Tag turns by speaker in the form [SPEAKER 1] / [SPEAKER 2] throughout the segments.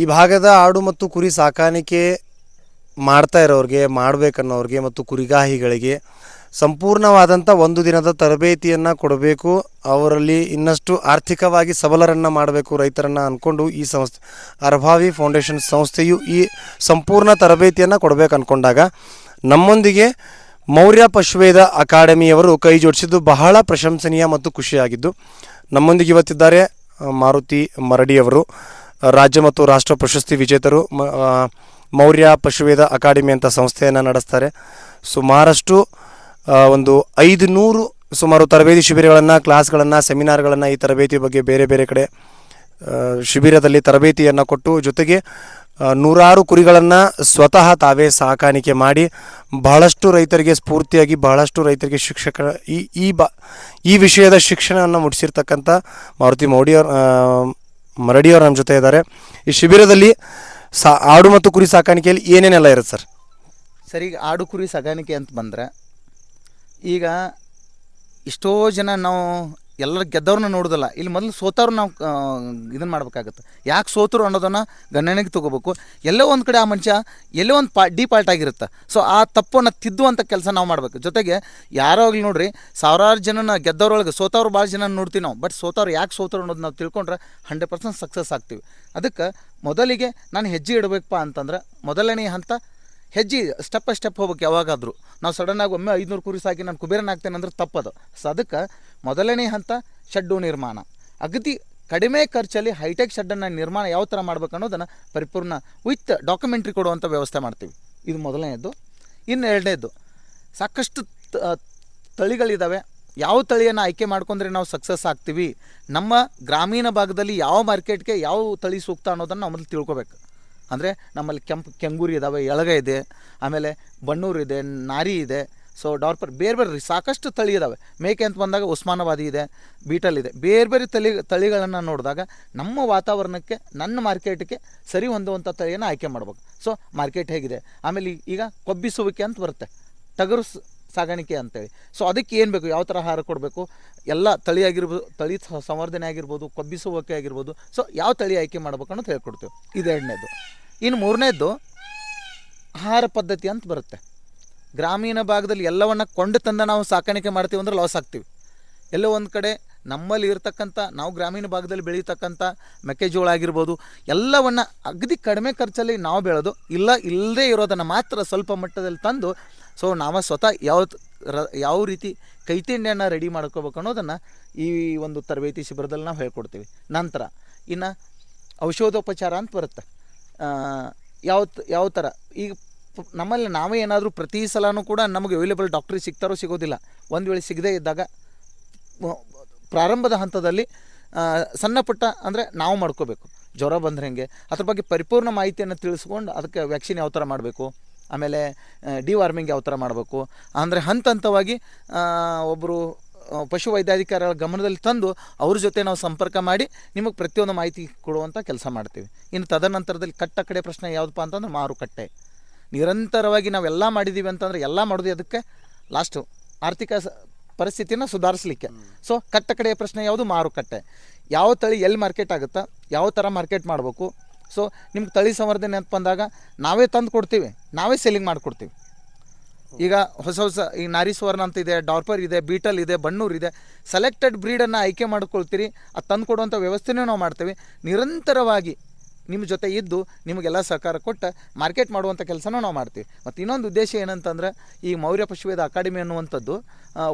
[SPEAKER 1] ಈ ಭಾಗದ ಆಡು ಮತ್ತು ಕುರಿ ಸಾಕಾಣಿಕೆ ಮಾಡ್ತಾ ಇರೋರಿಗೆ, ಮಾಡಬೇಕನ್ನೋರಿಗೆ ಮತ್ತು ಕುರಿಗಾಹಿಗಳಿಗೆ ಸಂಪೂರ್ಣವಾದಂಥ ಒಂದು ದಿನದ ತರಬೇತಿಯನ್ನು ಕೊಡಬೇಕು. ಅವರಲ್ಲಿ ಇನ್ನಷ್ಟು ಆರ್ಥಿಕವಾಗಿ ಸಬಲರನ್ನು ಮಾಡಬೇಕು ರೈತರನ್ನು ಅಂದ್ಕೊಂಡು ಈ ಸಂಸ್ಥೆ, ಅರ್ಭಾವಿ ಫೌಂಡೇಶನ್ ಸಂಸ್ಥೆಯು ಈ ಸಂಪೂರ್ಣ ತರಬೇತಿಯನ್ನು ಕೊಡಬೇಕು ಅಂದ್ಕೊಂಡಾಗ ನಮ್ಮೊಂದಿಗೆ ಮೌರ್ಯ ಪಶುವೇದ ಅಕಾಡೆಮಿಯವರು ಕೈ ಜೋಡಿಸಿದ್ದು ಬಹಳ ಪ್ರಶಂಸನೀಯ ಮತ್ತು ಖುಷಿಯಾಗಿದ್ದು ನಮ್ಮೊಂದಿಗೆ ಇವತ್ತಿದ್ದಾರೆ ಮಾರುತಿ ಮರಡಿಯವರು. ರಾಜ್ಯ ಮತ್ತು ರಾಷ್ಟ್ರ ಪ್ರಶಸ್ತಿ ವಿಜೇತರು ಮೌರ್ಯ ಪಶುವೇದ ಅಕಾಡೆಮಿ ಅಂತ ಸಂಸ್ಥೆಯನ್ನು ನಡೆಸ್ತಾರೆ. ಸುಮಾರಷ್ಟು ಒಂದು ಐದು ನೂರು ಸುಮಾರು ತರಬೇತಿ ಶಿಬಿರಗಳನ್ನು, ಕ್ಲಾಸ್ಗಳನ್ನು, ಸೆಮಿನಾರ್ಗಳನ್ನು ಈ ತರಬೇತಿ ಬಗ್ಗೆ ಬೇರೆ ಬೇರೆ ಕಡೆ ಶಿಬಿರದಲ್ಲಿ ತರಬೇತಿಯನ್ನು ಕೊಟ್ಟು ಜೊತೆಗೆ ನೂರಾರು ಕುರಿಗಳನ್ನು ಸ್ವತಃ ತಾವೇ ಸಾಕಾಣಿಕೆ ಮಾಡಿ ಬಹಳಷ್ಟು ರೈತರಿಗೆ ಸ್ಫೂರ್ತಿಯಾಗಿ ಬಹಳಷ್ಟು ರೈತರಿಗೆ ಶಿಕ್ಷಕ, ಈ ಈ ಬ, ಈ ವಿಷಯದ ಶಿಕ್ಷಣವನ್ನು ಮುಟ್ಟಿಸಿರ್ತಕ್ಕಂಥ ಮಾರುತಿ ಮೌಡಿಯವ್ರ ಮರಡಿಯವರು ನಮ್ಮ ಜೊತೆ ಇದ್ದಾರೆ. ಈ ಶಿಬಿರದಲ್ಲಿ ಸಾ, ಆಡು ಮತ್ತು ಕುರಿ ಸಾಕಾಣಿಕೆಯಲ್ಲಿ ಏನೇನೆಲ್ಲ ಇರುತ್ತೆ ಸರ್?
[SPEAKER 2] ಸರ್, ಈಗ ಆಡು, ಕುರಿ ಸಾಕಾಣಿಕೆ ಅಂತ ಬಂದರೆ ಈಗ ಎಷ್ಟೋ ಜನ ನಾವು ಎಲ್ಲರ ಗೆದ್ದವ್ರನ್ನ ನೋಡೋದಲ್ಲ. ಇಲ್ಲಿ ಮೊದಲು ಸೋತವ್ರು ನಾವು ಇದನ್ನು ಮಾಡ್ಬೇಕಾಗತ್ತೆ. ಯಾಕೆ ಸೋತರು ಅನ್ನೋದನ್ನು ಗಣನೆಗೆ ತೊಗೋಬೇಕು. ಎಲ್ಲೋ ಒಂದು ಕಡೆ ಆ ಮನುಷ್ಯ ಎಲ್ಲೋ ಒಂದು ಪಾ ಡಿಫಾಲ್ಟ್ ಆಗಿರುತ್ತೆ. ಸೊ ಆ ತಪ್ಪನ್ನು ತಿದ್ದುವಂಥ ಕೆಲಸ ನಾವು ಮಾಡಬೇಕು. ಜೊತೆಗೆ ಯಾರೋ ಆಗಲಿ ನೋಡ್ರಿ, ಸಾವಿರಾರು ಜನನ ಗೆದ್ದವ್ರೊಳಗೆ ಸೋತವ್ರು ಭಾಳ ಜನ ನೋಡ್ತೀವಿ ನಾವು. ಬಟ್ ಸೋತವ್ರು ಯಾಕೆ ಸೋತರು ಅನ್ನೋದು ನಾವು ತಿಳ್ಕೊಂಡ್ರೆ ಹಂಡ್ರೆಡ್ ಪರ್ಸೆಂಟ್ ಸಕ್ಸಸ್ ಆಗ್ತೀವಿ. ಅದಕ್ಕೆ ಮೊದಲಿಗೆ ನಾನು ಹೆಜ್ಜೆ ಇಡಬೇಕಪ್ಪ ಅಂತಂದ್ರೆ ಮೊದಲನೇ ಹಂತ ಹೆಜ್ಜೆ ಸ್ಟೆಪ್ ಬೈ ಸ್ಟೆಪ್ ಹೋಗ್ಬೇಕು ಯಾವಾಗಾದರೂ. ನಾವು ಸಡನ್ನಾಗಿ ಒಮ್ಮೆ ಐದುನೂರು ಕುರಿ ಸಾಕಿ ನಾನು ಕುಬೇರನ ಆಗ್ತೇನೆ ಅಂದ್ರೆ ತಪ್ಪದು. ಸೊ ಅದಕ್ಕೆ ಮೊದಲನೇ ಹಂತ ಶೆಡ್ಡು ನಿರ್ಮಾಣ. ಅಗದಿ ಕಡಿಮೆ ಖರ್ಚಲ್ಲಿ ಹೈಟೆಕ್ ಶೆಡ್ಡನ್ನು ನಿರ್ಮಾಣ ಯಾವ ಥರ ಮಾಡ್ಬೇಕು ಅನ್ನೋದನ್ನು ಪರಿಪೂರ್ಣ ವಿತ್ ಡಾಕ್ಯುಮೆಂಟ್ರಿ ಕೊಡುವಂಥ ವ್ಯವಸ್ಥೆ ಮಾಡ್ತೀವಿ. ಇದು ಮೊದಲನೇದು ಇನ್ನು ಎರಡನೇದು ಸಾಕಷ್ಟು ತಳಿಗಳಿದ್ದಾವೆ ಯಾವ ತಳಿಯನ್ನು ಆಯ್ಕೆ ಮಾಡ್ಕೊಂಡ್ರೆ ನಾವು ಸಕ್ಸಸ್ ಆಗ್ತೀವಿ? ನಮ್ಮ ಗ್ರಾಮೀಣ ಭಾಗದಲ್ಲಿ ಯಾವ ಮಾರ್ಕೆಟ್ಗೆ ಯಾವ ತಳಿ ಸೂಕ್ತ ಅನ್ನೋದನ್ನು ನಾವು ಮೊದಲು ತಿಳ್ಕೊಬೇಕು. ಅಂದರೆ ನಮ್ಮಲ್ಲಿ ಕೆಂಪು ಕೆಂಗೂರಿ ಇದ್ದಾವೆ ಎಳಗ ಇದೆ, ಆಮೇಲೆ ಬಣ್ಣೂರು ಇದೆ, ನಾರಿ ಇದೆ. ಸೊ ಡಾರ್ಪರ್ ಬೇರೆ ಬೇರೆ ಸಾಕಷ್ಟು ತಳಿ ಇದ್ದಾವೆ ಮೇಕೆ ಅಂತ ಬಂದಾಗ ಉಸ್ಮಾನಾಬಾದಿ ಇದೆ, ಬೀಟಲ್ ಇದೆ. ಬೇರೆ ಬೇರೆ ತಳಿ, ತಳಿಗಳನ್ನು ನೋಡಿದಾಗ ನಮ್ಮ ವಾತಾವರಣಕ್ಕೆ, ನನ್ನ ಮಾರ್ಕೆಟ್ಗೆ ಸರಿ ಹೊಂದುವಂಥ ತಳಿಯನ್ನು ಆಯ್ಕೆ ಮಾಡ್ಬೇಕು. ಸೊ ಮಾರ್ಕೆಟ್ ಹೇಗಿದೆ? ಆಮೇಲೆ ಈಗ ಕೊಬ್ಬಿಸುವಿಕೆ ಅಂತ ಬರುತ್ತೆ. ಟಗರು ಸಾಗಾಣಿಕೆ ಅಂತೇಳಿ. ಸೊ ಅದಕ್ಕೆ ಏನು ಬೇಕು? ಯಾವ ಥರ ಆಹಾರ ಕೊಡಬೇಕು? ಎಲ್ಲ ತಳಿ ಆಗಿರ್ಬೋದು, ತಳಿ ಸಂವರ್ಧನೆ ಆಗಿರ್ಬೋದು, ಕೊಬ್ಬಿಸುವಿಕೆ ಆಗಿರ್ಬೋದು. ಸೊ ಯಾವ ತಳಿ ಆಯ್ಕೆ ಮಾಡ್ಬೇಕು ಅನ್ನೋದು ಹೇಳ್ಕೊಡ್ತೀವಿ. ಇದೆರಡನೇದು ಇನ್ನು ಮೂರನೇದು, ಆಹಾರ ಪದ್ಧತಿ ಅಂತ ಬರುತ್ತೆ. ಗ್ರಾಮೀಣ ಭಾಗದಲ್ಲಿ ಎಲ್ಲವನ್ನ ಕೊಂಡು ತಂದ ನಾವು ಸಾಕಾಣಿಕೆ ಮಾಡ್ತೀವಿ ಅಂದ್ರೆ ಲಾಸ್ ಆಗ್ತೀವಿ. ಎಲ್ಲೋ ಒಂದು ಕಡೆ ನಮ್ಮಲ್ಲಿ ಇರತಕ್ಕಂಥ, ನಾವು ಗ್ರಾಮೀಣ ಭಾಗದಲ್ಲಿ ಬೆಳೀತಕ್ಕಂಥ ಮೆಕ್ಕೆಜೋಳ ಆಗಿರ್ಬೋದು, ಎಲ್ಲವನ್ನು ಅಗದಿ ಕಡಿಮೆ ಖರ್ಚಲ್ಲಿ ನಾವು ಬೆಳೆದು, ಇಲ್ಲ ಇಲ್ಲದೇ ಇರೋದನ್ನು ಮಾತ್ರ ಸ್ವಲ್ಪ ಮಟ್ಟದಲ್ಲಿ ತಂದು ಸೊ ನಾವು ಸ್ವತಃ ಯಾವ ರ- ಯಾವ ರೀತಿ ಕೈತಿಂಡಿಯನ್ನು ರೆಡಿ ಮಾಡ್ಕೋಬೇಕು ಅನ್ನೋದನ್ನು ಈ ಒಂದು ತರಬೇತಿ ಶಿಬಿರದಲ್ಲಿ ನಾವು ಹೇಳ್ಕೊಡ್ತೀವಿ. ನಂತರ, ಇನ್ನು ಔಷಧೋಪಚಾರ ಅಂತ ಬರುತ್ತೆ. ಯಾವ ಯಾವ ಥರ ಈಗ ನಮ್ಮಲ್ಲಿ ನಾವೇ ಏನಾದರೂ ಪ್ರತಿ ಸಲವೂ ಕೂಡ ನಮಗೆ ಅವೈಲೇಬಲ್ ಡಾಕ್ಟ್ರಿಗೆ ಸಿಗ್ತಾರೋ ಸಿಗೋದಿಲ್ಲ. ಒಂದು ವೇಳೆ ಸಿಗದೇ ಇದ್ದಾಗ ಪ್ರಾರಂಭದ ಹಂತದಲ್ಲಿ ಸಣ್ಣ ಪುಟ್ಟ ಅಂದರೆ ನಾವು ಮಾಡ್ಕೋಬೇಕು. ಜ್ವರ ಬಂದ್ರೆ ಹೆಂಗೆ? ಅದ್ರ ಬಗ್ಗೆ ಪರಿಪೂರ್ಣ ಮಾಹಿತಿಯನ್ನು ತಿಳಿಸ್ಕೊಂಡು ಅದಕ್ಕೆ ವ್ಯಾಕ್ಸಿನ್ ಯಾವ ಥರ ಮಾಡಬೇಕು? ಆಮೇಲೆ ಡಿವಾರ್ಮಿಂಗ್ ಯಾವ ಥರ ಮಾಡಬೇಕು? ಅಂದರೆ ಹಂತ ಹಂತವಾಗಿ ಒಬ್ಬರು ಪಶು ವೈದ್ಯಾಧಿಕಾರಿಗಳ ಗಮನದಲ್ಲಿ ತಂದು ಅವ್ರ ಜೊತೆ ನಾವು ಸಂಪರ್ಕ ಮಾಡಿ ನಿಮಗೆ ಪ್ರತಿಯೊಂದು ಮಾಹಿತಿ ಕೊಡುವಂಥ ಕೆಲಸ ಮಾಡ್ತೀವಿ. ಇನ್ನು ತದನಂತರದಲ್ಲಿ ಕಟ್ಟ ಕಡೆ ಪ್ರಶ್ನೆ ಯಾವುದಪ್ಪ ಅಂತಂದ್ರೆ ಮಾರುಕಟ್ಟೆ. ನಿರಂತರವಾಗಿ ನಾವೆಲ್ಲ ಮಾಡಿದ್ದೀವಿ ಅಂತಂದ್ರೆ ಎಲ್ಲ ಮಾಡೋದು ಅದಕ್ಕೆ ಲಾಸ್ಟು ಆರ್ಥಿಕ ಪರಿಸ್ಥಿತಿನ ಸುಧಾರಿಸಲಿಕ್ಕೆ. ಸೊ ಕಟ್ಟ ಕಡೆಯ ಪ್ರಶ್ನೆ ಯಾವುದು ಮಾರುಕಟ್ಟೆ. ಯಾವ ತಳಿ ಎಲ್ಲಿ ಮಾರ್ಕೆಟ್ ಆಗುತ್ತಾ, ಯಾವ ಥರ ಮಾರ್ಕೆಟ್ ಮಾಡಬೇಕು ಸೊ ನಿಮ್ಗೆ ತಳಿ ಸಂವರ್ಧನೆ ಅಂತ ಬಂದಾಗ ನಾವೇ ತಂದು ಕೊಡ್ತೀವಿ. ನಾವೇ ಸೆಲ್ಲಿಂಗ್ ಮಾಡಿಕೊಡ್ತೀವಿ. ಈಗ ಹೊಸ ಹೊಸ ಈ ನಾರಿ ಸುವರ್ಣ ಅಂತ ಇದೆ, ಡಾರ್ಪರ್ ಇದೆ, ಬೀಟಲ್ ಇದೆ, ಬಣ್ಣೂರ್ ಇದೆ. ಸೆಲೆಕ್ಟೆಡ್ ಬ್ರೀಡನ್ನು ಆಯ್ಕೆ ಮಾಡ್ಕೊಳ್ತೀರಿ. ಅದು ತಂದು ಕೊಡುವಂಥ ವ್ಯವಸ್ಥೆನೂ ನಾವು ಮಾಡ್ತೇವೆ. ನಿರಂತರವಾಗಿ ನಿಮ್ಮ ಜೊತೆ ಇದ್ದು ನಿಮಗೆಲ್ಲ ಸಹಕಾರ ಕೊಟ್ಟು ಮಾರ್ಕೆಟ್ ಮಾಡುವಂಥ ಕೆಲಸನೂ ನಾವು ಮಾಡ್ತೀವಿ. ಮತ್ತು ಇನ್ನೊಂದು ಉದ್ದೇಶ ಏನಂತಂದ್ರೆ ಈ ಮೌರ್ಯ ಪಶುವೇದ ಅಕಾಡೆಮಿ ಅನ್ನುವಂಥದ್ದು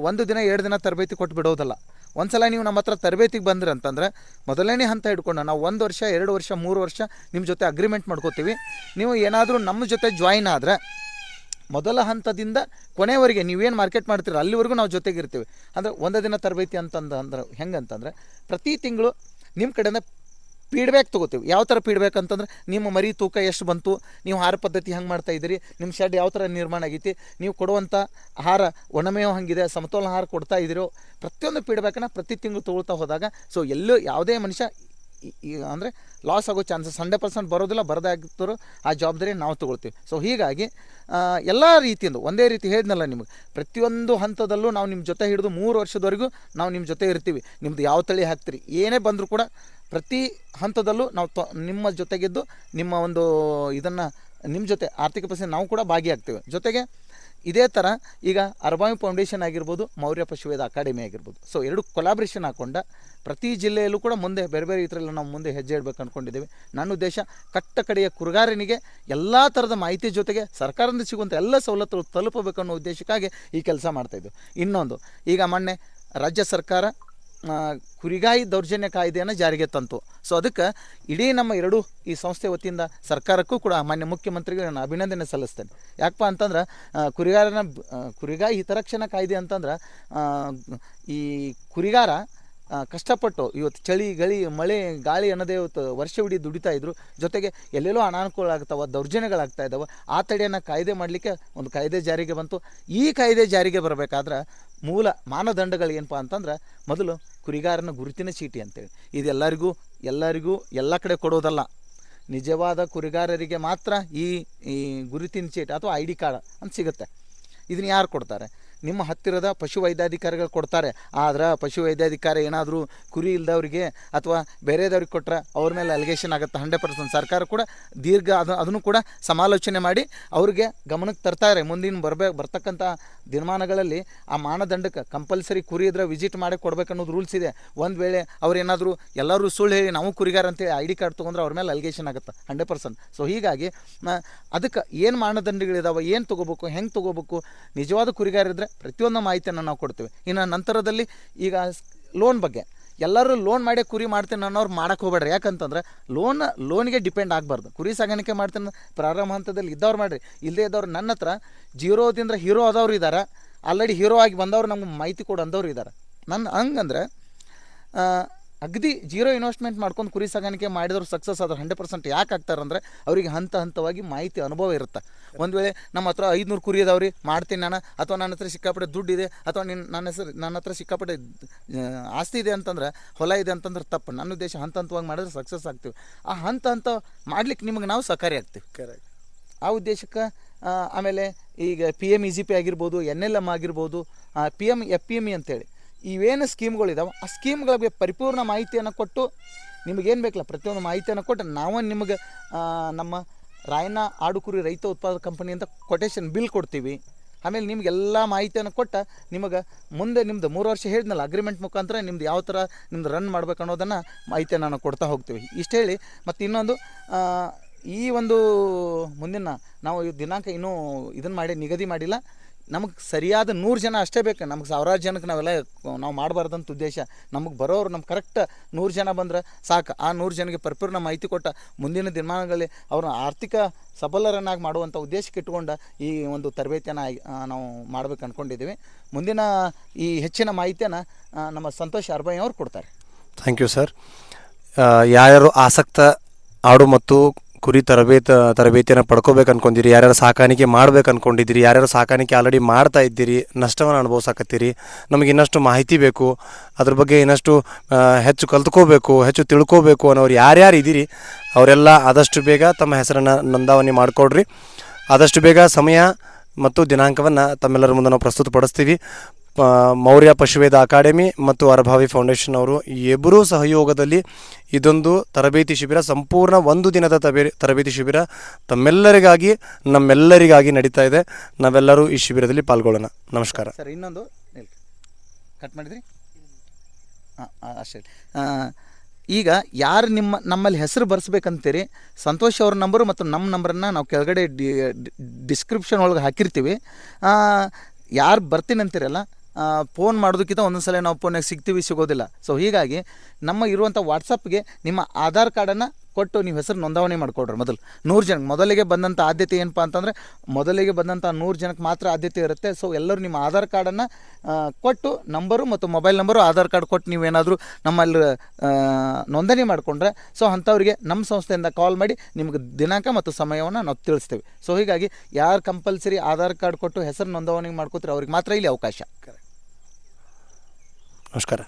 [SPEAKER 2] ಒಂದು ದಿನ, ಎರಡು ದಿನ ತರಬೇತಿ ಕೊಟ್ಟು ಬಿಡೋದಲ್ಲ ಒಂದ್ಸಲ ನೀವು ನಮ್ಮ ಹತ್ರ ತರಬೇತಿಗೆ ಬಂದ್ರಿ ಅಂತಂದ್ರೆ ಮೊದಲನೇ ಹಂತ ಹಿಡ್ಕೊಂಡು ನಾವು ಒಂದು ವರ್ಷ, ಎರಡು ವರ್ಷ, ಮೂರು ವರ್ಷ ನಿಮ್ಮ ಜೊತೆ ಅಗ್ರಿಮೆಂಟ್ ಮಾಡ್ಕೋತೀವಿ. ನೀವು ಏನಾದರೂ ನಮ್ಮ ಜೊತೆ ಜಾಯಿನ್ ಆದರೆ ಮೊದಲ ಹಂತದಿಂದ ಕೊನೆವರೆಗೆ ನೀವೇನು ಮಾರ್ಕೆಟ್ ಮಾಡ್ತೀರ, ಅಲ್ಲಿವರೆಗೂ ನಾವು ಜೊತೆಗಿರ್ತೀವಿ. ಅಂದರೆ ಒಂದು ದಿನ ತರಬೇತಿ ಅಂತಂದು ಅಂದ್ರೆ ಹೆಂಗಂತಂದ್ರೆ ಪ್ರತಿ ತಿಂಗಳು ನಿಮ್ಮ ಕಡೆಯಿಂದ ಫೀಡ್ಬ್ಯಾಕ್ ತೊಗೋತೀವಿ. ಯಾವ ಥರ ಫೀಡ್ಬ್ಯಾಕ್ ಅಂತಂದ್ರೆ, ನಿಮ್ಮ ಮರಿ ತೂಕ ಎಷ್ಟು ಬಂತು, ನೀವು ಆಹಾರ ಪದ್ಧತಿ ಹೆಂಗೆ ಮಾಡ್ತಾ ಇದ್ದೀರಿ, ನಿಮ್ಮ ಶೆಡ್ ಯಾವ ಥರ ನಿರ್ಮಾಣ ಆಗೈತಿ, ನೀವು ಕೊಡುವಂಥ ಆಹಾರ ಒಣಮೇವು ಹಂಗಿದೆ, ಸಮತೋಲನ ಆಹಾರ ಕೊಡ್ತಾ ಇದ್ದೀರೋ, ಪ್ರತಿಯೊಂದು ಫೀಡ್ಬ್ಯಾಕನ್ನು ಪ್ರತಿ ತಿಂಗಳು ತೊಗೊಳ್ತಾ ಹೋದಾಗ ಸೊ ಎಲ್ಲೂ ಯಾವುದೇ ಮನುಷ್ಯ ಅಂದರೆ ಲಾಸ್ ಆಗೋ ಚಾನ್ಸಸ್ ಹಂಡ್ರೆಡ್ ಪರ್ಸೆಂಟ್ ಬರೋದಿಲ್ಲ ಬರದಾಗಿದ್ದರೂ ಆ ಜವಾಬ್ದಾರಿ ನಾವು ತೊಗೊಳ್ತೀವಿ. ಸೊ ಹೀಗಾಗಿ ಎಲ್ಲ ರೀತಿಯಿಂದ, ಒಂದೇ ರೀತಿ ಹೇಳಿದ್ನಲ್ಲ ನಿಮಗೆ, ಪ್ರತಿಯೊಂದು ಹಂತದಲ್ಲೂ ನಾವು ನಿಮ್ಮ ಜೊತೆ ಹಿಡಿದು ಮೂರು ವರ್ಷದವರೆಗೂ ನಾವು ನಿಮ್ಮ ಜೊತೆ ಇರ್ತೀವಿ. ನಿಮ್ಮದು ಯಾವ ತಳಿ ಹಾಕ್ತೀರಿ, ಏನೇ ಬಂದರೂ ಕೂಡ ಪ್ರತಿ ಹಂತದಲ್ಲೂ ನಾವು ತೊ, ನಿಮ್ಮ ಜೊತೆಗಿದ್ದು, ನಿಮ್ಮ ಒಂದು ಇದನ್ನು ನಿಮ್ಮ ಜೊತೆ ಆರ್ಥಿಕ ಪರಿಸ್ಥಿತಿ ನಾವು ಕೂಡ ಭಾಗಿಯಾಗ್ತೇವೆ. ಜೊತೆಗೆ ಇದೇ ಥರ ಈಗ ಅರ್ಬಾಮಿ ಫೌಂಡೇಶನ್ ಆಗಿರ್ಬೋದು, ಮೌರ್ಯ ಪಶುವೇದ ಅಕಾಡೆಮಿ ಆಗಿರ್ಬೋದು. ಸೊ ಎರಡು ಕೊಲಾಬ್ರೇಷನ್ ಹಾಕೊಂಡ ಪ್ರತಿ ಜಿಲ್ಲೆಯಲ್ಲೂ ಕೂಡ ಮುಂದೆ ಬೇರೆ ಬೇರೆ ಇದರಲ್ಲಿ ನಾವು ಮುಂದೆ ಹೆಜ್ಜೆ ಇಡಬೇಕು ಅಂದ್ಕೊಂಡಿದ್ದೇವೆ ನನ್ನ ಉದ್ದೇಶ ಕಟ್ಟ ಕಡೆಯ ಕುರುಗಾರನಿಗೆ ಎಲ್ಲ ಥರದ ಮಾಹಿತಿ ಜೊತೆಗೆ ಸರ್ಕಾರದಿಂದ ಸಿಗುವಂಥ ಎಲ್ಲ ಸವಲತ್ತುಗಳು ತಲುಪಬೇಕು ಅನ್ನೋ ಉದ್ದೇಶಕ್ಕಾಗಿ ಈ ಕೆಲಸ ಮಾಡ್ತಾಯಿದ್ವು ಇನ್ನೊಂದು, ಈಗ ಮೊನ್ನೆ ರಾಜ್ಯ ಸರ್ಕಾರ ಕುರಿಗಾಯಿ ದೌರ್ಜನ್ಯ ಕಾಯ್ದೆಯನ್ನು ಜಾರಿಗೆ ತಂತು. ಸೊ ಅದಕ್ಕೆ ಇಡೀ ನಮ್ಮ ಎರಡು ಈ ಸಂಸ್ಥೆ ವತಿಯಿಂದ ಸರ್ಕಾರಕ್ಕೂ ಕೂಡ ಮಾನ್ಯ ಮುಖ್ಯಮಂತ್ರಿಗೆ ನಾನು ಅಭಿನಂದನೆ ಸಲ್ಲಿಸ್ತೇನೆ. ಯಾಕಪ್ಪ ಅಂತಂದ್ರೆ ಕುರಿಗಾರನ ಕುರಿಗಾಯಿ ಹಿತರಕ್ಷಣಾ ಕಾಯ್ದೆ ಅಂತಂದ್ರೆ ಈ ಕುರಿಗಾರ ಕಷ್ಟಪಟ್ಟು ಇವತ್ತು ಚಳಿ, ಗಳಿ, ಮಳೆ, ಗಾಳಿ ಅನ್ನೋದೇ ಇವತ್ತು ವರ್ಷವಿಡೀ ದುಡಿತಾ ಇದ್ರು. ಜೊತೆಗೆ ಎಲ್ಲೆಲ್ಲೋ ಅನಾನುಕೂಲ ಆಗ್ತಾವ ದೌರ್ಜನ್ಯಗಳಾಗ್ತಾ ಇದ್ದಾವೆ ಆ ತಡೆಯನ್ನು ಕಾಯ್ದೆ ಮಾಡಲಿಕ್ಕೆ ಒಂದು ಕಾಯ್ದೆ ಜಾರಿಗೆ ಬಂತು. ಈ ಕಾಯ್ದೆ ಜಾರಿಗೆ ಬರಬೇಕಾದ್ರೆ ಮೂಲ ಮಾನದಂಡಗಳು ಏನಪ್ಪ ಅಂತಂದ್ರೆ ಮೊದಲು ಕುರಿಗಾರನ ಗುರುತಿನ ಚೀಟಿ ಅಂತೇಳಿ. ಇದು ಎಲ್ಲರಿಗೂ ಎಲ್ಲರಿಗೂ, ಎಲ್ಲ ಕಡೆ ಕೊಡೋದಲ್ಲ. ನಿಜವಾದ ಕುರಿಗಾರರಿಗೆ ಮಾತ್ರ ಈ ಈ ಗುರುತಿನ ಚೀಟಿ ಅಥವಾ ಐ ಡಿ ಕಾರ್ಡ್ ಅಂತ ಸಿಗುತ್ತೆ. ಇದನ್ನು ಯಾರು ಕೊಡ್ತಾರೆ? ನಿಮ್ಮ ಹತ್ತಿರದ ಪಶು ವೈದ್ಯಾಧಿಕಾರಿಗಳು ಕೊಡ್ತಾರೆ. ಆದ್ರೆ ಪಶು ವೈದ್ಯಾಧಿಕಾರಿ ಏನಾದರೂ ಕುರಿ ಇಲ್ದವ್ರಿಗೆ ಅಥವಾ ಬೇರೆದವ್ರಿಗೆ ಕೊಟ್ಟರೆ ಅವ್ರ ಮೇಲೆ ಅಲಿಗೇಷನ್ ಆಗುತ್ತೆ ಹಂಡ್ರೆಡ್ ಪರ್ಸೆಂಟ್ ಸರ್ಕಾರ ಕೂಡ ದೀರ್ಘ ಅದು, ಅದನ್ನು ಕೂಡ ಸಮಾಲೋಚನೆ ಮಾಡಿ ಅವ್ರಿಗೆ ಗಮನಕ್ಕೆ ತರ್ತಾರೆ. ಮುಂದಿನ ಬರಬೇಕು ಬರ್ತಕ್ಕಂಥ ದಿನಮಾನಗಳಲ್ಲಿ ಆ ಮಾನದಂಡಕ್ಕೆ ಕಂಪಲ್ಸರಿ ಕುರಿ ಇದ್ರೆ ವಿಸಿಟ್ ಮಾಡಿ ಕೊಡ್ಬೇಕು ಅನ್ನೋದು ರೂಲ್ಸ್ ಇದೆ. ಒಂದು ವೇಳೆ ಅವ್ರೇನಾದರೂ ಎಲ್ಲರೂ ಸುಳ್ಳು ಹೇಳಿ ನಾವು ಕುರಿಗಾರ ಅಂತೇಳಿ ಐ ಡಿ ಕಾರ್ಡ್ ತೊಗೊಂಡ್ರೆ ಅವ್ರ ಮೇಲೆ ಅಲ್ಗೇಷನ್ ಆಗುತ್ತೆ ಹಂಡ್ರೆಡ್ ಪರ್ಸೆಂಟ್ ಸೊ ಹೀಗಾಗಿ ಅದಕ್ಕೆ ಏನು ಮಾನದಂಡಗಳಿದಾವೆ, ಏನು ತೊಗೋಬೇಕು, ಹೆಂಗೆ ತೊಗೋಬೇಕು, ನಿಜವಾದ ಕುರಿಗಾರ ಇದ್ದರೆ ಪ್ರತಿಯೊಂದು ಮಾಹಿತಿಯನ್ನು ನಾವು ಕೊಡ್ತೀವಿ. ಇನ್ನು ನಂತರದಲ್ಲಿ ಈಗ ಲೋನ್ ಬಗ್ಗೆ. ಎಲ್ಲರೂ ಲೋನ್ ಮಾಡಿ ಕುರಿ ಮಾಡ್ತೀನಿ ಅನ್ನೋರು ಮಾಡೋಕ್ಕೆ ಹೋಗ್ಬೇಡ್ರಿ. ಯಾಕಂತಂದ್ರೆ ಲೋನ್ ಲೋನ್ಗೆ ಡಿಪೆಂಡ್ ಆಗಬಾರ್ದು. ಕುರಿ ಸಾಗಾಣಿಕೆ ಮಾಡ್ತೀನಿ ಪ್ರಾರಂಭ ಹಂತದಲ್ಲಿ ಇದ್ದವ್ರು ಮಾಡಿರಿ. ಇಲ್ಲದೇ ಇದ್ದವ್ರು ನನ್ನ ಹತ್ರ ಜೀರೋದಿಂದ ಹೀರೋ ಆದವ್ರು ಇದ್ದಾರೆ ಆಲ್ರೆಡಿ ಹೀರೋ ಆಗಿ ಬಂದವ್ರು ನಮ್ಗೆ ಮಾಹಿತಿ ಕೊಡು ಅಂದವ್ರು ಇದ್ದಾರೆ ನನ್ನ ಹಂಗಂದ್ರೆ ಅಗದಿ ಜೀರೋ ಇನ್ವೆಸ್ಟ್ಮೆಂಟ್ ಮಾಡ್ಕೊಂಡು ಕುರಿ ಸಾಗಾಣಿಕೆ ಮಾಡಿದ್ರು ಸಕ್ಸಸ್ ಆದ್ರೆ ಹಂಡ್ರೆಡ್ ಪರ್ಸೆಂಟ್ ಯಾಕೆ ಆಗ್ತಾರಂದ್ರೆ ಅವರಿಗೆ ಹಂತ ಹಂತವಾಗಿ ಮಾಹಿತಿ ಅನುಭವ ಇರುತ್ತೆ. ಒಂದು ವೇಳೆ ನಮ್ಮ ಹತ್ರ ಐದುನೂರು ಕುರಿ ಇದಾವ್ರಿ ಮಾಡ್ತೀನಿ ನಾನು. ಅಥವಾ ನನ್ನ ಹತ್ರ ಸಿಕ್ಕಾಪಟ್ಟೆ ದುಡ್ಡು ಇದೆ ಅಥವಾ ನಿನ್ನ ನನ್ನ ಹೆಸರು ನನ್ನ ಹತ್ರ ಸಿಕ್ಕಾಪಟ್ಟೆ ಆಸ್ತಿ ಇದೆ ಅಂತಂದ್ರೆ ಹೊಲ ಇದೆ ಅಂತಂದ್ರೆ ತಪ್ಪು. ನನ್ನ ಉದ್ದೇಶ ಹಂತ ಹಂತವಾಗಿ ಮಾಡಿದ್ರೆ ಸಕ್ಸಸ್ ಆಗ್ತೀವಿ. ಆ ಹಂತ ಹಂತ ಮಾಡ್ಲಿಕ್ಕೆ ನಿಮಗೆ ನಾವು ಸಹಕಾರಿ ಆಗ್ತೀವಿ.
[SPEAKER 1] ಕರೆಕ್ಟ್
[SPEAKER 2] ಆ ಉದ್ದೇಶಕ್ಕೆ ಆಮೇಲೆ ಈಗ P M E G P ಆಗಿರ್ಬೋದು ಎನ್ ಎಲ್ ಎಂ ಆಗಿರ್ಬೋದು P M F P M E ಅಂತೇಳಿ. ಇವೇನು ಸ್ಕೀಮ್ಗಳಿದಾವೆ ಆ ಸ್ಕೀಮ್ಗಳ ಬಗ್ಗೆ ಪರಿಪೂರ್ಣ ಮಾಹಿತಿಯನ್ನು ಕೊಟ್ಟು ನಿಮಗೇನು ಬೇಕಲ್ಲ, ಪ್ರತಿಯೊಂದು ಮಾಹಿತಿಯನ್ನು ಕೊಟ್ಟು ನಾವು ನಿಮಗೆ ನಮ್ಮ ರಾಯಣ್ಣ ಆಡುಕುರಿ ರೈತ ಉತ್ಪಾದಕ ಕಂಪನಿಯಿಂದ ಕೊಟೇಶನ್ ಬಿಲ್ ಕೊಡ್ತೀವಿ. ಆಮೇಲೆ ನಿಮಗೆಲ್ಲ ಮಾಹಿತಿಯನ್ನು ಕೊಟ್ಟ ನಿಮಗೆ ಮುಂದೆ ನಿಮ್ಮದು ಮೂರು ವರ್ಷ ಹೇಳಿದ್ನಲ್ಲ ಅಗ್ರಿಮೆಂಟ್ ಮುಖಾಂತರ ನಿಮ್ದು ಯಾವ ಥರ ನಿಮ್ದು ರನ್ ಮಾಡ್ಬೇಕು ಅನ್ನೋದನ್ನು ಮಾಹಿತಿಯನ್ನು ನಾವು ಕೊಡ್ತಾ ಹೋಗ್ತೀವಿ. ಇಷ್ಟು ಹೇಳಿ, ಮತ್ತು ಇನ್ನೊಂದು ಈ ಒಂದು ಮುಂದಿನ ನಾವು ದಿನಾಂಕ ಇನ್ನೂ ಇದನ್ನು ಮಾಡಿ ನಿಗದಿ ಮಾಡಿಲ್ಲ. ನಮಗೆ ಸರಿಯಾದ ನೂರು ಜನ ಅಷ್ಟೇ ಬೇಕು. ನಮ್ಗೆ ಸಾವಿರಾರು ಜನಕ್ಕೆ ನಾವೆಲ್ಲ ನಾವು ಮಾಡಬಾರ್ದಂತ ಉದ್ದೇಶ. ನಮಗೆ ಬರೋರು ನಮ್ಮ ಕರೆಕ್ಟ್ ನೂರು ಜನ ಬಂದ್ರೆ ಸಾಕು. ಆ ನೂರು ಜನಕ್ಕೆ ಪರಿಪೂರ್ಣ ಮಾಹಿತಿ ಕೊಟ್ಟ ಮುಂದಿನ ದಿನಮಾನಗಳಲ್ಲಿ ಅವ್ರನ್ನ ಆರ್ಥಿಕ ಸಬಲರನ್ನಾಗಿ ಮಾಡುವಂಥ ಉದ್ದೇಶಕ್ಕೆ ಇಟ್ಕೊಂಡು ಈ ಒಂದು ತರಬೇತಿಯನ್ನು ನಾವು ಮಾಡ್ಬೇಕು ಅಂದ್ಕೊಂಡಿದ್ದೀವಿ ಮುಂದಿನ ಈ ಹೆಚ್ಚಿನ ಮಾಹಿತಿಯನ್ನು ನಮ್ಮ ಸಂತೋಷ್ ಅರ್ಬೈ ಅವರು ಕೊಡ್ತಾರೆ.
[SPEAKER 1] ಥ್ಯಾಂಕ್ ಯು ಸರ್ ಯಾರ್ಯಾರು ಆಸಕ್ತ, ಆಡು ಮತ್ತು ಕುರಿ ತರಬೇತಿ, ತರಬೇತಿಯನ್ನು ಪಡ್ಕೋಬೇಕು ಅನ್ಕೊಂಡಿರಿ, ಯಾರ್ಯಾರು ಸಾಕಾಣಿಕೆ ಮಾಡ್ಬೇಕು ಅನ್ಕೊಂಡಿದ್ದೀರಿ, ಯಾರ್ಯಾರು ಸಾಕಾಣಿಕೆ ಆಲ್ರೆಡಿ ಮಾಡ್ತಾ ಇದ್ದೀರಿ, ನಷ್ಟವನ್ನು ಅನುಭವಿಸಾಕತ್ತೀರಿ, ನಮಗೆ ಇನ್ನಷ್ಟು ಮಾಹಿತಿ ಬೇಕು, ಅದ್ರ ಬಗ್ಗೆ ಇನ್ನಷ್ಟು ಹೆಚ್ಚು ಕಲ್ತ್ಕೋಬೇಕು, ಹೆಚ್ಚು ತಿಳ್ಕೋಬೇಕು ಅನ್ನೋರು ಯಾರ್ಯಾರು ಇದ್ದೀರಿ, ಅವರೆಲ್ಲ ಆದಷ್ಟು ಬೇಗ ತಮ್ಮ ಹೆಸರನ್ನು ನೋಂದಾವಣೆ ಮಾಡಿಕೊಡ್ರಿ. ಆದಷ್ಟು ಬೇಗ ಸಮಯ ಮತ್ತು ದಿನಾಂಕವನ್ನು ತಮ್ಮೆಲ್ಲರ ಮುಂದೆ ನಾವು ಪ್ರಸ್ತುತಪಡಿಸ್ತೀವಿ. ಮೌರ್ಯ ಪಶುವೇದ ಅಕಾಡೆಮಿ ಮತ್ತು ಅರಭಾವಿ ಫೌಂಡೇಶನ್ ಅವರು ಇಬ್ಬರು ಸಹಯೋಗದಲ್ಲಿ ಇದೊಂದು ತರಬೇತಿ ಶಿಬಿರ, ಸಂಪೂರ್ಣ ಒಂದು ದಿನದ ತರಬೇತಿ ಶಿಬಿರ ತಮ್ಮೆಲ್ಲರಿಗಾಗಿ, ನಮ್ಮೆಲ್ಲರಿಗಾಗಿ ನಡೀತಾ ಇದೆ. ನಾವೆಲ್ಲರೂ ಈ ಶಿಬಿರದಲ್ಲಿ ಪಾಲ್ಗೊಳ್ಳೋಣ. ನಮಸ್ಕಾರ.
[SPEAKER 2] ಸರ್, ಇನ್ನೊಂದು ಕಟ್ ಮಾಡಿದ್ರಿ? ಹಾಂ ಅಷ್ಟೇ. ಈಗ ಯಾರು ನಿಮ್ಮ, ನಮ್ಮಲ್ಲಿ ಹೆಸರು ಬರ್ಸ್ಬೇಕಂತೀರಿ, ಸಂತೋಷ್ ಅವ್ರ ನಂಬರು ಮತ್ತು ನಮ್ಮ ನಂಬರನ್ನು ನಾವು ಕೆಳಗಡೆ ಡಿ ಡಿಸ್ಕ್ರಿಪ್ಷನ್ ಒಳಗೆ ಹಾಕಿರ್ತೀವಿ. ಯಾರು ಬರ್ತೀನಿ ಅಂತೀರಲ್ಲ ಫೋನ್ ಮಾಡೋದಕ್ಕಿಂತ ಒಂದೊಂದು ಸಲ ನಾವು ಫೋನಾಗ ಸಿಗ್ತೀವಿ, ಸಿಗೋದಿಲ್ಲ. ಸೊ ಹೀಗಾಗಿ ನಮ್ಮ ಇರುವಂಥ ವಾಟ್ಸಪ್ಗೆ ನಿಮ್ಮ ಆಧಾರ್ ಕಾರ್ಡನ್ನು ಕೊಟ್ಟು ನೀವು ಹೆಸರು ನೋಂದಾವಣೆ ಮಾಡಿಕೊಡ್ರಿ ಮೊದಲು. ನೂರು ಜನಕ್ಕೆ ಮೊದಲಿಗೆ ಬಂದಂಥ ಆದ್ಯತೆ ಏನಪ್ಪ ಅಂತಂದರೆ, ಮೊದಲಿಗೆ ಬಂದಂಥ ನೂರು ಜನಕ್ಕೆ ಮಾತ್ರ ಆದ್ಯತೆ ಇರುತ್ತೆ. ಸೊ ಎಲ್ಲರೂ ನಿಮ್ಮ ಆಧಾರ್ ಕಾರ್ಡನ್ನು ಕೊಟ್ಟು ನಂಬರು ಮತ್ತು ಮೊಬೈಲ್ ನಂಬರು ಆಧಾರ್ ಕಾರ್ಡ್ ಕೊಟ್ಟು ನೀವೇನಾದರೂ ನಮ್ಮಲ್ಲಿ ನೋಂದಣಿ ಮಾಡಿಕೊಂಡ್ರೆ ಸೊ ಅಂಥವ್ರಿಗೆ ನಮ್ಮ ಸಂಸ್ಥೆಯಿಂದ ಕಾಲ್ ಮಾಡಿ ನಿಮಗೆ ದಿನಾಂಕ ಮತ್ತು ಸಮಯವನ್ನು ನಾವು ತಿಳಿಸ್ತೇವೆ. ಸೊ ಹೀಗಾಗಿ ಯಾರು ಕಂಪಲ್ಸರಿ ಆಧಾರ್ ಕಾರ್ಡ್ ಕೊಟ್ಟು ಹೆಸರು ನೋಂದಣಿ ಮಾಡ್ಕೋತಾರೆ ಅವ್ರಿಗೆ ಮಾತ್ರ ಇಲ್ಲಿ ಅವಕಾಶ.
[SPEAKER 1] ನಮಸ್ಕಾರ